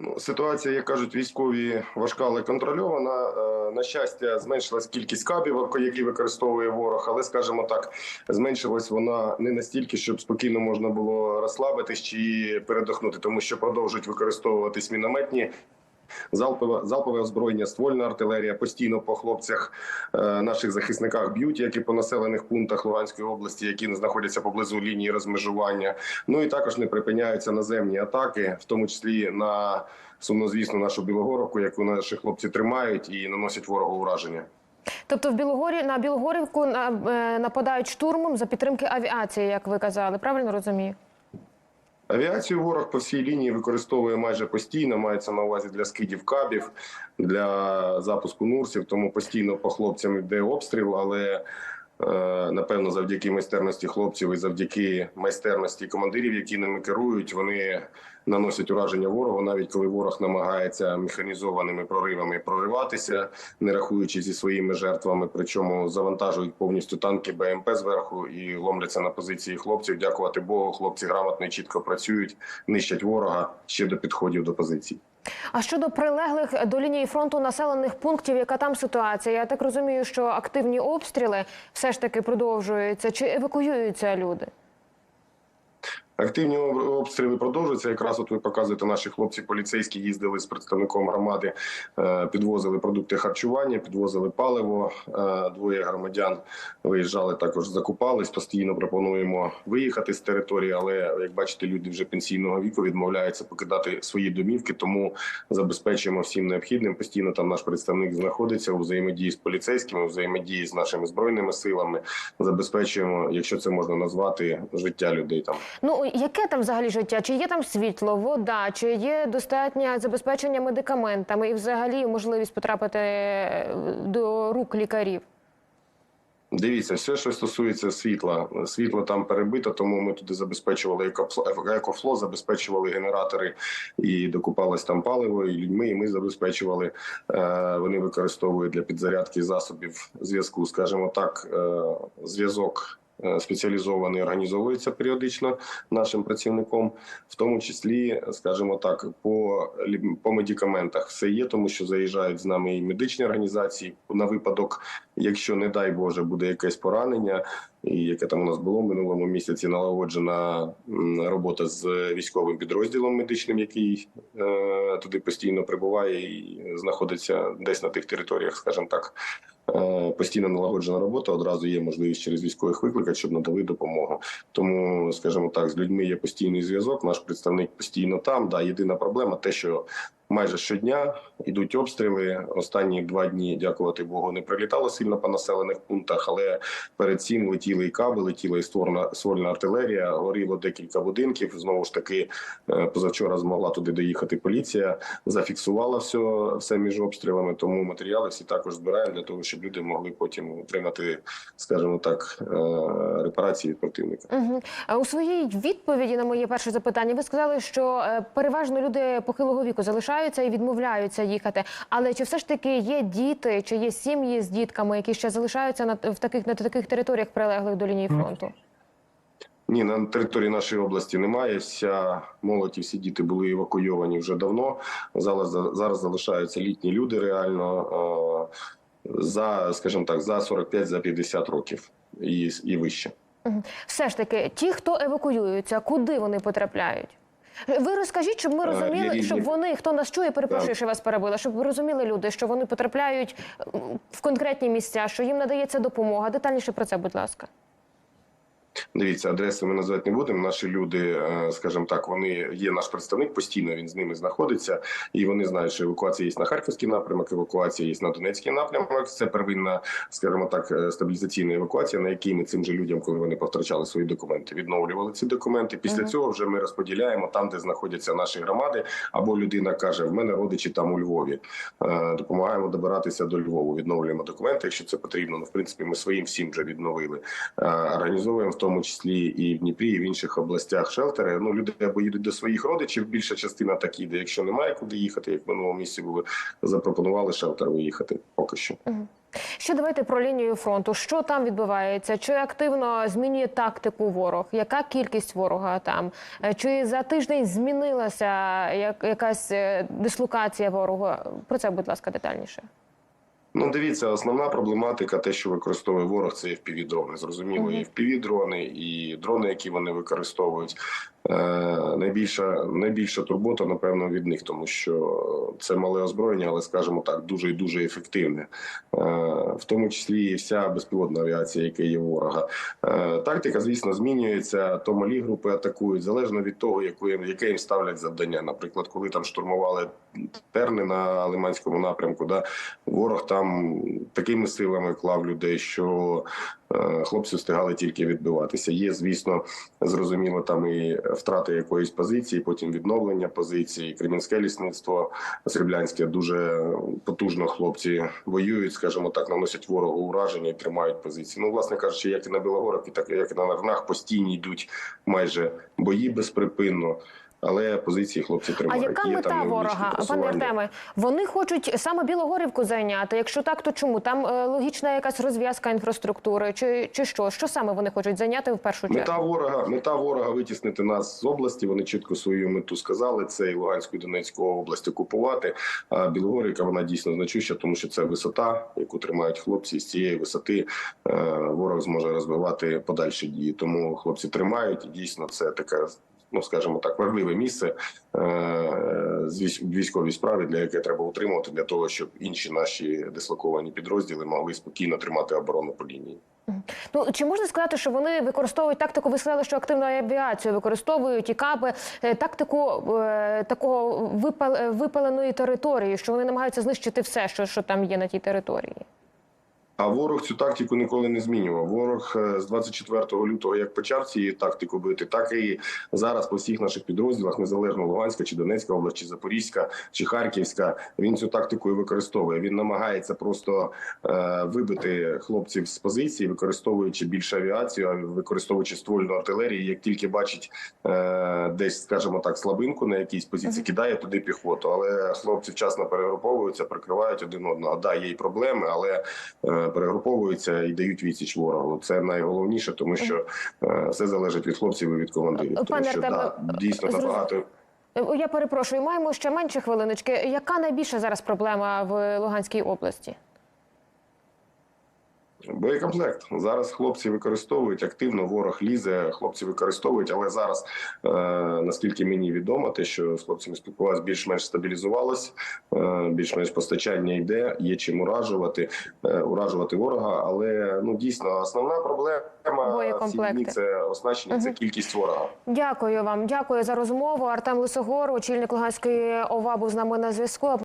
Ну, ситуація, як кажуть військові, важка, але контрольована. Е, На щастя, зменшилась кількість кабів, які використовує ворог, але, скажімо так, зменшилась вона не настільки, щоб спокійно можна було розслабитись чи передохнути, тому що продовжують використовуватись мінометні. Залпове, залпове озброєння, ствольна артилерія постійно по хлопцях е, наших захисниках б'ють, як і по населених пунктах Луганської області, які знаходяться поблизу лінії розмежування. Ну і також не припиняються наземні атаки, в тому числі на сумнозвісну нашу Білогоровку, яку наші хлопці тримають і наносять ворогу ураження. Тобто в Білогорі на Білогорівку е, нападають штурмом за підтримки авіації, як ви казали. Правильно розумію? Авіацію ворог по всій лінії використовує майже постійно. Мається на увазі для скидів кабів, для запуску нурсів. Тому постійно по хлопцям йде обстріл. Але напевно, завдяки майстерності хлопців і завдяки майстерності командирів, які ними керують, вони наносять ураження ворогу, навіть коли ворог намагається механізованими проривами прориватися, не рахуючи зі своїми жертвами. Причому завантажують повністю танки БМП зверху і ломляться на позиції хлопців. Дякувати Богу, хлопці грамотно і чітко працюють, нищать ворога ще до підходів до позицій. А щодо прилеглих до лінії фронту населених пунктів, яка там ситуація? Я так розумію, що активні обстріли все ж таки продовжуються. Чи евакуюються люди? Активні обстріли продовжуються. Якраз от ви показуєте, наші хлопці поліцейські їздили з представником громади, е, підвозили продукти харчування, підвозили паливо. Е, Двоє громадян виїжджали також, закупались. Постійно пропонуємо виїхати з території, але як бачите, люди вже пенсійного віку відмовляються покидати свої домівки, тому забезпечуємо всім необхідним. Постійно там наш представник знаходиться у взаємодії з поліцейськими, у взаємодії з нашими збройними силами. Забезпечуємо, якщо це можна назвати, життя людей там. Ну яке там взагалі життя? Чи є там світло, вода, чи є достатнє забезпечення медикаментами і взагалі можливість потрапити е, до рук лікарів? Дивіться, все, що стосується світла, світло там перебито, тому ми туди забезпечували екофло, забезпечували генератори і докупалось там паливо, і людьми. І ми забезпечували. Е, вони використовують для підзарядки засобів зв'язку, скажімо так, е, зв'язок. Е, Спеціалізований організовується періодично нашим працівником, в тому числі, скажімо так, по по медикаментах все є, тому що заїжджають з нами і медичні організації на випадок, якщо не дай Боже буде якесь поранення, і яке там у нас було в минулому місяці налагоджена робота з військовим підрозділом медичним, який е, туди постійно прибуває і знаходиться десь на тих територіях, скажімо так. Е, Постійно налагоджена робота. Одразу є можливість через військових викликати, щоб надали допомогу. Тому, скажімо так, з людьми є постійний зв'язок. Наш представник постійно там. Да, єдина проблема те, що майже щодня йдуть обстріли. Останні два дні, дякувати Богу, не прилітало сильно по населених пунктах, але перед цим летіли і каби, летіла і ствольна, ствольна артилерія. Горіло декілька будинків. Знову ж таки, е, позавчора змогла туди доїхати поліція, зафіксувала все, все між обстрілами. Тому матеріали всі також збираємо для того, щоб люди могли потім отримати, скажімо так, е, репарації від противника. Угу. У своїй відповіді на моє перше запитання ви сказали, що переважно люди похилого віку залишаються і відмовляються їхати. Але чи все ж таки є діти, чи є сім'ї з дітками, які ще залишаються на в таких на таких територіях, прилеглих до лінії фронту? Ні, на території нашої області немає. Вся молодь і всі діти були евакуйовані вже давно. Зараз зараз залишаються літні люди реально за, скажімо так, за 45 за 50 років і, і вище. Все ж таки, ті, хто евакуюються, куди вони потрапляють? Ви розкажіть, щоб ми Е, розуміли, щоб вони, хто нас чує, перепрошую, Так. що вас перебила, щоб розуміли люди, що вони потрапляють в конкретні місця, що їм надається допомога. Детальніше про це, будь ласка. Дивіться, адреси ми назвати не будемо. Наші люди, е, скажімо так, вони є наш представник, постійно він з ними знаходиться, і вони знають, що евакуація є на харківський напрямок, евакуація є на Донецький напрямок. Це первинна, скажімо так, е, стабілізаційна евакуація, на якій ми цим же людям, коли вони повтрачали свої документи, відновлювали ці документи. Після Мгм. цього вже ми розподіляємо там, де знаходяться наші громади, або людина каже: в мене родичі там у Львові. Е, Допомагаємо добиратися до Львову, відновлюємо документи, якщо це потрібно. Ну, в принципі, ми своїм всім вже відновили. Організовуємо тому числі і в Дніпрі, і в інших областях шелтери. Ну люди або їдуть до своїх родичів. Більша частина так іде. Якщо немає куди їхати, як в минулому місці було запропонували шелтер виїхати. Поки що. Ще давайте про лінію фронту. Що там відбувається? Чи активно змінює тактику ворог? Яка кількість ворога там? Е, Чи за тиждень змінилася як, якась е, дислокація ворога? Про це, будь ласка, детальніше. Ну, дивіться, основна проблематика, те, що використовує ворог, це FPV-дрони. Зрозуміло, Мгм. і FPV-дрони, і дрони, які вони використовують. Е, найбільша, найбільша турбота, напевно, від них, тому що це мале озброєння, але скажімо так, дуже і дуже ефективне, е, в тому числі і вся безпілотна авіація, яка є ворога. Е, тактика, звісно, змінюється. То малі групи атакують залежно від того, яке їм ставлять завдання. Наприклад, коли там штурмували терни на Лиманському напрямку, да ворог там такими силами клав людей, що хлопці встигали тільки відбиватися. Є, звісно, зрозуміло, там і втрати якоїсь позиції, потім відновлення позиції. Кремінське лісництво Сріблянське дуже потужно хлопці воюють, скажімо так, наносять ворогу ураження і тримають позиції. Ну, власне кажучи, як і на Білогорах, і так як і на Нарнах, постійні йдуть майже бої безприпинно. Але позиції хлопці А яка Є мета там ворога, пане. Артеме? Вони хочуть саме Білогорівку зайняти. Якщо так, то чому там е, логічна якась розв'язка інфраструктури, чи, чи що? Що саме вони хочуть зайняти в першу чергу? Мета ворога, мета ворога витіснити нас з області. Вони чітко свою мету сказали. Це і Луганську і Донецьку область окупувати. А Білогорівка вона дійсно значуща, тому що це висота, яку тримають хлопці. З цієї висоти е, ворог зможе розвивати подальші дії. Тому хлопці тримають. І дійсно, це таке. Ну, скажімо так, важливе місце е, з військовій справі, для яке треба утримувати для того, щоб інші наші дислоковані підрозділи могли спокійно тримати оборону по лінії. Ну чи можна сказати, що вони використовують тактику? Ви сказали, що активну авіацію використовують і каби е, тактику е, такого випал, випаленої території, що вони намагаються знищити все, що, що там є на тій території. А ворог цю тактику ніколи не змінював. Ворог е, з 24 лютого, як почав цією тактику бити, так і зараз по всіх наших підрозділах, незалежно Луганська чи Донецька область, чи Запорізька, чи Харківська, він цю тактику і використовує. Він намагається просто е, вибити хлопців з позиції, використовуючи більше авіацію, використовуючи ствольну артилерію. Як тільки бачить е, десь, скажімо так, слабинку на якійсь позиції, кидає туди піхоту. Але хлопці вчасно перегруповуються, прикривають один одного. Да, є й проблеми, але перегруповуються і дають відсіч ворогу. Це найголовніше, тому що е, все залежить від хлопців і від командирів. Тому Пане що Артеме, да, дійсно набагато. Е, Я перепрошую, маємо ще менше хвилиночки. Яка найбільша зараз проблема в Луганській області? Боєкомплект зараз хлопці використовують активно. Ворог лізе, хлопці використовують, але зараз, е, наскільки мені відомо, те, що з хлопцями спілкувалися, більш-менш стабілізувалось, е, більш-менш постачання йде, є чим уражувати, е, уражувати ворога. Але ну дійсно основна проблема війні – це оснащення, це кількість ворога. Дякую вам. Дякую за розмову. Артем Лисогор, очільник Луганської ОВА, був з нами на зв'язку.